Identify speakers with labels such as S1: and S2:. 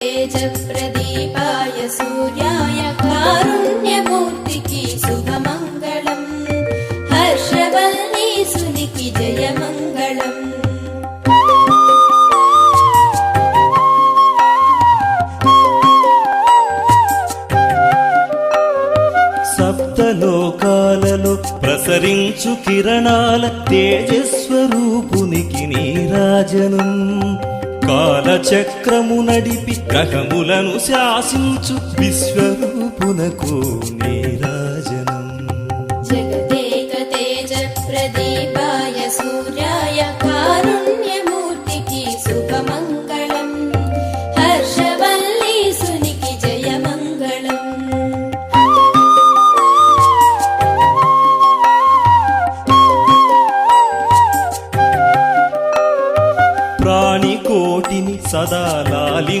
S1: తేజప్రదీపాయ సూర్యాయ కారుణ్యమూర్తికి శుభమంగళం. హర్షవల్లి సునికి జయమంగళం.
S2: సప్తలోకాలలో ప్రసరించు కిరణాల తేజస్వరూపునికి నీరాజనం కాలచక్రము నడిపి గ్రహములను శాసించు విశ్వరూపునకు నీరాజనం. జగదేక తేజ ప్రదీప ప్రాణి కోటిని సదా లాలి